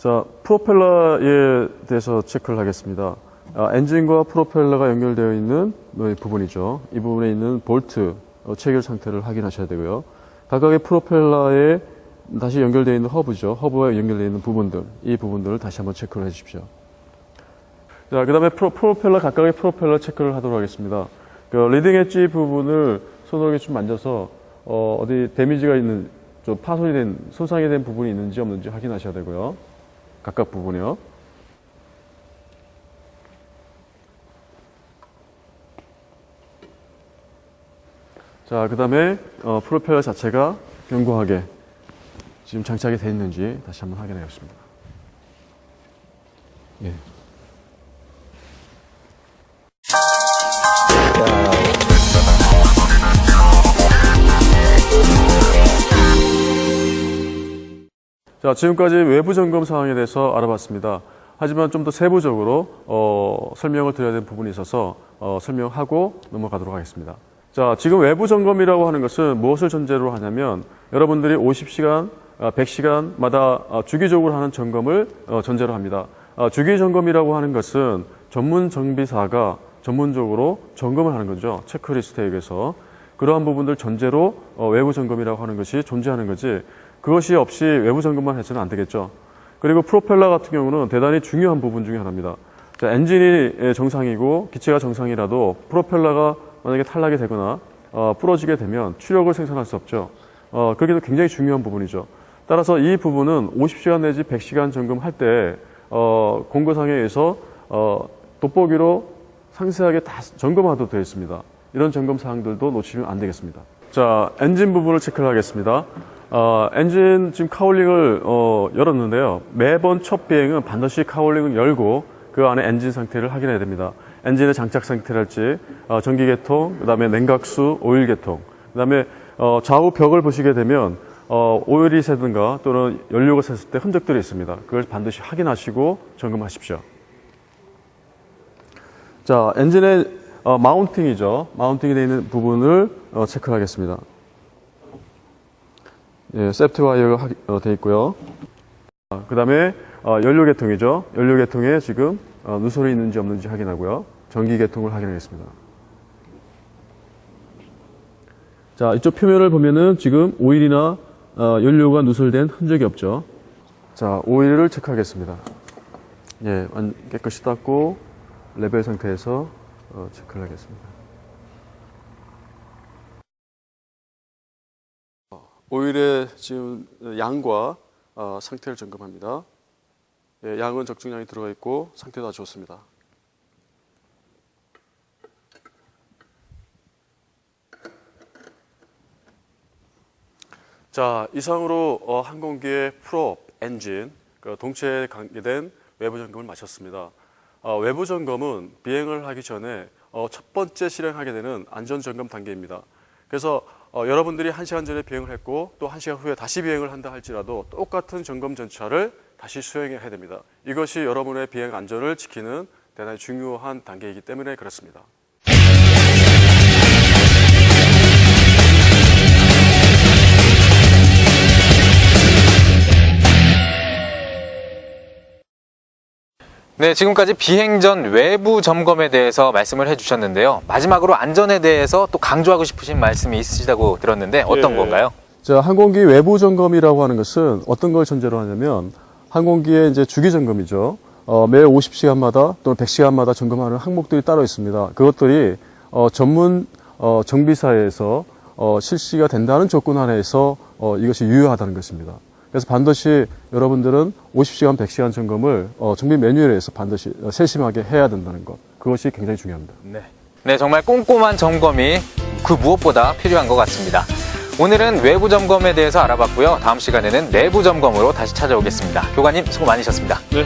자, 프로펠러에 대해서 체크를 하겠습니다. 아, 엔진과 프로펠러가 연결되어 있는 이 부분이죠. 이 부분에 있는 볼트 어, 체결 상태를 확인하셔야 되고요. 각각의 프로펠러에 다시 연결되어 있는 허브죠. 허브와 연결되어 있는 부분들, 이 부분들을 다시 한번 체크를 해 주십시오. 자, 그 다음에 프로, 프로펠러, 각각의 프로펠러 체크를 하도록 하겠습니다. 그 리딩 엣지 부분을 손으로 이렇게 좀 만져서 어, 어디 데미지가 있는, 좀 파손이 된, 손상이 된 부분이 있는지 없는지 확인하셔야 되고요. 각각 부분이요. 자, 그 다음에 어, 프로펠러 자체가 견고하게 지금 장착이 되어 있는지 다시 한번 확인해 보겠습니다. 예. 자, 지금까지 외부 점검 상황에 대해서 알아봤습니다. 하지만 좀 더 세부적으로 어, 설명을 드려야 되는 부분이 있어서 어, 설명하고 넘어가도록 하겠습니다. 자, 지금 외부 점검이라고 하는 것은 무엇을 전제로 하냐면 여러분들이 50시간, 100시간마다 어, 주기적으로 하는 점검을 어, 전제로 합니다. 어, 주기 점검이라고 하는 것은 전문 정비사가 전문적으로 점검을 하는 거죠. 체크리스트에 의해서. 그러한 부분들 전제로 어, 외부 점검이라고 하는 것이 존재하는 거지 그것이 없이 외부 점검만 해서는 안 되겠죠. 그리고 프로펠러 같은 경우는 대단히 중요한 부분 중에 하나입니다. 자, 엔진이 정상이고 기체가 정상이라도 프로펠러가 만약에 탈락이 되거나 어, 부러지게 되면 추력을 생산할 수 없죠. 어, 그게 굉장히 중요한 부분이죠. 따라서 이 부분은 50시간 내지 100시간 점검할 때 어, 공고상에 의해서 어, 돋보기로 상세하게 다 점검하도록 되어 있습니다. 이런 점검 사항들도 놓치면 안 되겠습니다. 자, 엔진 부분을 체크를 하겠습니다. 어, 엔진 지금 카울링을 어, 열었는데요. 매번 첫 비행은 반드시 카울링을 열고 그 안에 엔진 상태를 확인해야 됩니다. 엔진의 장착 상태랄지 어, 전기 계통, 그다음에 냉각수, 오일 계통, 그다음에 어, 좌우 벽을 보시게 되면 어, 오일이 새든가 또는 연료가 샜을 때 흔적들이 있습니다. 그걸 반드시 확인하시고 점검하십시오. 자, 엔진의 어, 마운팅이죠. 마운팅이 되어 있는 부분을 어, 체크하겠습니다. 예, 세프티 와이어가 하- 어, 되어 있고요. 그 다음에 연료 계통이죠. 연료 계통에 지금 어, 누설이 있는지 없는지 확인하고요. 전기 계통을 확인하겠습니다. 자, 이쪽 표면을 보면은 지금 오일이나 어, 연료가 누설된 흔적이 없죠. 자, 오일을 체크하겠습니다. 예, 완- 깨끗이 닦고 레벨 상태에서 어, 체크를 하겠습니다. 오일의 지금 양과 어, 상태를 점검합니다. 예, 양은 적정량이 들어가 있고 상태도 아주 좋습니다. 자, 이상으로 어, 항공기의 프롭, 엔진, 그 동체에 관계된 외부 점검을 마쳤습니다. 어, 외부 점검은 비행을 하기 전에 어, 첫 번째 실행하게 되는 안전 점검 단계입니다. 그래서 어, 여러분들이 한시간 전에 비행을 했고 또 한시간 후에 다시 비행을 한다 할지라도 똑같은 점검 전차를 다시 수행해야 됩니다. 이것이 여러분의 비행 안전을 지키는 대단히 중요한 단계이기 때문에 그렇습니다. 네, 지금까지 비행 전 외부 점검에 대해서 말씀을 해주셨는데요. 마지막으로 안전에 대해서 또 강조하고 싶으신 말씀이 있으시다고 들었는데 어떤 예. 건가요? 자, 항공기 외부 점검이라고 하는 것은 어떤 걸 전제로 하냐면 항공기의 이제 주기 점검이죠. 어, 매일 50시간마다 또는 100시간마다 점검하는 항목들이 따로 있습니다. 그것들이 어, 전문 어, 정비사에서 어, 실시가 된다는 조건 하에서 어, 이것이 유효하다는 것입니다. 그래서 반드시 여러분들은 50시간, 100시간 점검을 어, 정비 매뉴얼에서 반드시 어, 세심하게 해야 된다는 것. 그것이 굉장히 중요합니다. 네. 네, 정말 꼼꼼한 점검이 그 무엇보다 필요한 것 같습니다. 오늘은 외부 점검에 대해서 알아봤고요. 다음 시간에는 내부 점검으로 다시 찾아오겠습니다. 교관님 수고 많으셨습니다. 네,